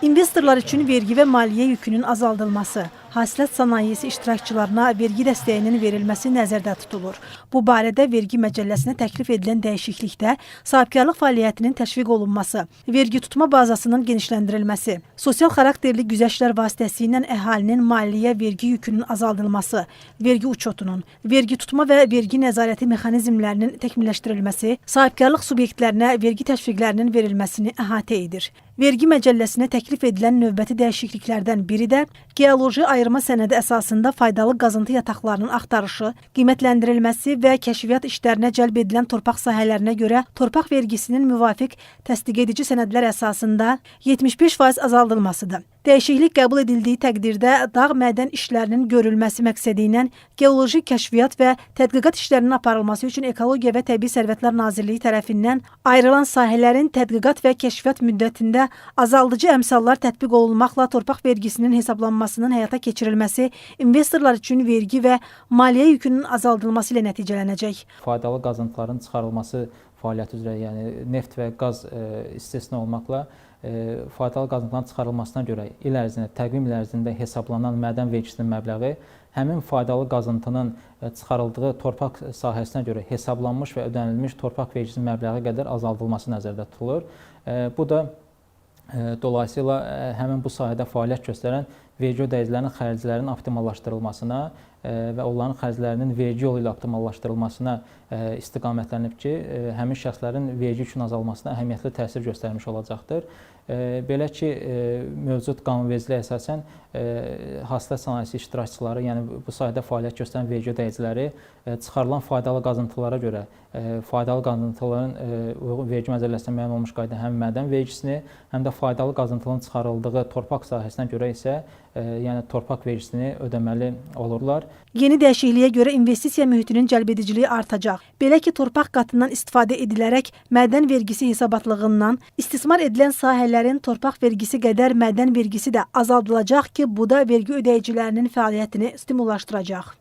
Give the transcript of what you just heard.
İnvestorlar üçün vergi və maliyyə yükünün azaldılması, hasilat sənayesi iştirakçılarına vergi dəstəyinin verilməsi nəzərdə tutulur. Bu barədə vergi məcəlləsinə təklif edilən dəyişiklikdə sahibkarlıq fəaliyyətinin təşviq olunması, vergi tutma bazasının genişləndirilməsi, sosial xarakterli güzəştlər vasitəsilə əhalinin maliyyə vergi yükünün azaldılması, vergi uçotunun, vergi tutma və vergi nəzarəti mexanizmlərinin təkmilləşdirilməsi, sahibkarlıq subyektlərinə vergi təşviqlərinin verilməsini əhatə edir. Vergi məcəlləsinə təklif edilən növbəti dəyişikliklərdən biri də geoloji ayırma sənədi əsasında faydalı qazıntı yataqlarının axtarışı, qiymətləndirilməsi və kəşfiyyat işlərinə cəlb edilən torpaq sahələrinə görə torpaq vergisinin müvafiq təsdiq edici sənədlər əsasında 75% azaldılmasıdır. Dəyişiklik qəbul edildiyi təqdirdə dağ mədən işlərinin görülməsi məqsədi ilə geoloji kəşfiyyat və tədqiqat işlərinin aparılması üçün Ekologiya və Təbii Sərvətlər Nazirliyi tərəfindən ayrılan sahələrin tədqiqat və kəşfiyyat müddətində azaldıcı əmsallar tətbiq olunmaqla torpaq vergisinin hesablanmasının həyata keçirilməsi investorlar üçün vergi və maliyyə yükünün azaldılması ilə nəticələnəcək. faydalı qazıntıların çıxarılması fəaliyyəti üzrə, yəni neft və qaz e, istisna olmaqla faydalı qazıntıların çıxarılmasına görə il ərzində, təqvim il ərzində hesablanan mədən vergisinin məbləği həmin faydalı qazıntının e, çıxarıldığı torpaq sahəsinə görə hesablanmış və ödənilmiş torpaq vergisinin məbləği qədər azaldılması nəzərdə tutulur. E, Bu da e, dolayısıyla e, həmin bu sahədə fəaliyyət göstərən vergi ödəyicilərinin xərclərinin optimallaşdırılmasına e, və onların xərclərinin vergi yolu ilə optimallaşdırılmasına e, istiqamətlənib ki, e, həmin şəxslərin vergi yükünün azalmasına əhəmiyyətli təsir göstərmiş olacaqdır. Belə ki, mövcud qanunvericiliyə əsasən hasilat sənayesi iştirakçıları, yəni bu sahədə fəaliyyət göstərən vergi ödəyiciləri çıxarılan faydalı qazıntılara görə faydalı qazıntıların uyğun vergi məcəlləsinə müəyyən olmuş qayda həm mədən vergisini, həm də faydalı qazıntının çıxarıldığı torpaq sahəsinə görə isə yəni torpaq vergisini ödəməli olurlar. Yeni dəyişikliyə görə investisiya mühitinin cəlbediciliyi artacaq. Belə ki, torpaq qatından istifadə edilərək mədən vergisi hesabatlığından istismar edilən sahələrin torpaq vergisi qədər mədən vergisi də azaldılacaq ki, bu da vergi ödəyicilərinin fəaliyyətini stimullaşdıracaq.